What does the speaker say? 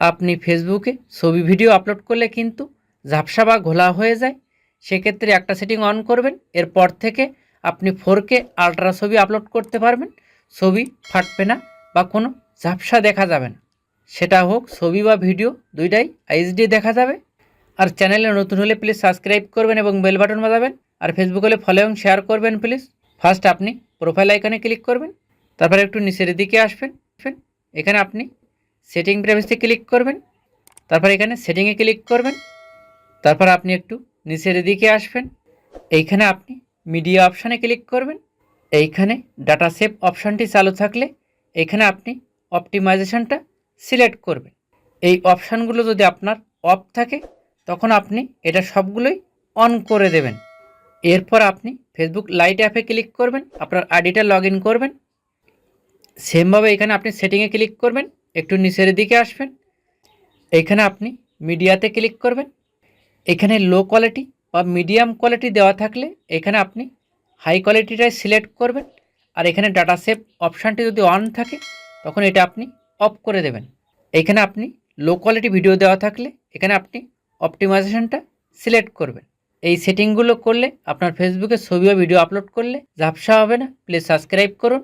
আপনি ফেসবুকে ছবি, ভিডিও আপলোড করলে কিন্তু ঝাপসা বা ঘোলা হয়ে যায়। সেক্ষেত্রে একটা সেটিং অন করবেন, এরপর থেকে আপনি ফোরকে আলট্রা ছবি আপলোড করতে পারবেন। ছবি ফাটবে না বা কোনো ঝাপসা দেখা যাবে না। সেটা হোক, ছবি বা ভিডিও দুইটাই এইচডি দেখা যাবে। আর চ্যানেলে নতুন হলে প্লিজ সাবস্ক্রাইব করবেন এবং বেল বাটন বাজাবেন। আর ফেসবুক হলে ফলো এবং শেয়ার করবেন প্লিজ ফার্স্ট আপনি প্রোফাইল আইকনে ক্লিক করবেন। তারপর একটু নিচের দিকে আসবেন আসবেন। এখানে আপনি সেটিং প্রাইভেসিতে ক্লিক করবেন। তারপর এখানে সেটিংয়ে ক্লিক করবেন। তারপর আপনি একটু নিচের দিকে আসবেন। এইখানে আপনি মিডিয়া অপশানে ক্লিক করবেন। এইখানে ডাটা সেভ অপশানটি চালু থাকলে এখানে আপনি অপটিমাইজেশনটা সিলেক্ট করবেন। এই অপশানগুলো যদি আপনার অফ থাকে, তখন আপনি এটা সবগুলোই অন করে দেবেন। এরপর আপনি ফেসবুক লাইট অ্যাপে ক্লিক করবেন। আপনার আইডিটা লগ করবেন। সেমভাবে এখানে আপনি সেটিংয়ে ক্লিক করবেন। একটু নিচের দিকে আসবেন। এখানে আপনি মিডিয়াতে ক্লিক করবেন। এখানে লো কোয়ালিটি বা মিডিয়াম কোয়ালিটি দেওয়া থাকলে এখানে আপনি হাই কোয়ালিটিটাই সিলেক্ট করবেন। আর এখানে ডাটা সেভ অপশানটি যদি অন থাকে, তখন এটা আপনি অফ করে দেবেন। এখানে আপনি লো কোয়ালিটি ভিডিও দেওয়া থাকলে এখানে আপনি অপটিমাইজেশনটা সিলেক্ট করবেন। এই সেটিংগুলো করলে আপনার ফেসবুকে ছবি বা ভিডিও আপলোড করলে ঝাপসা হবে না। প্লিজ সাবস্ক্রাইব করুন।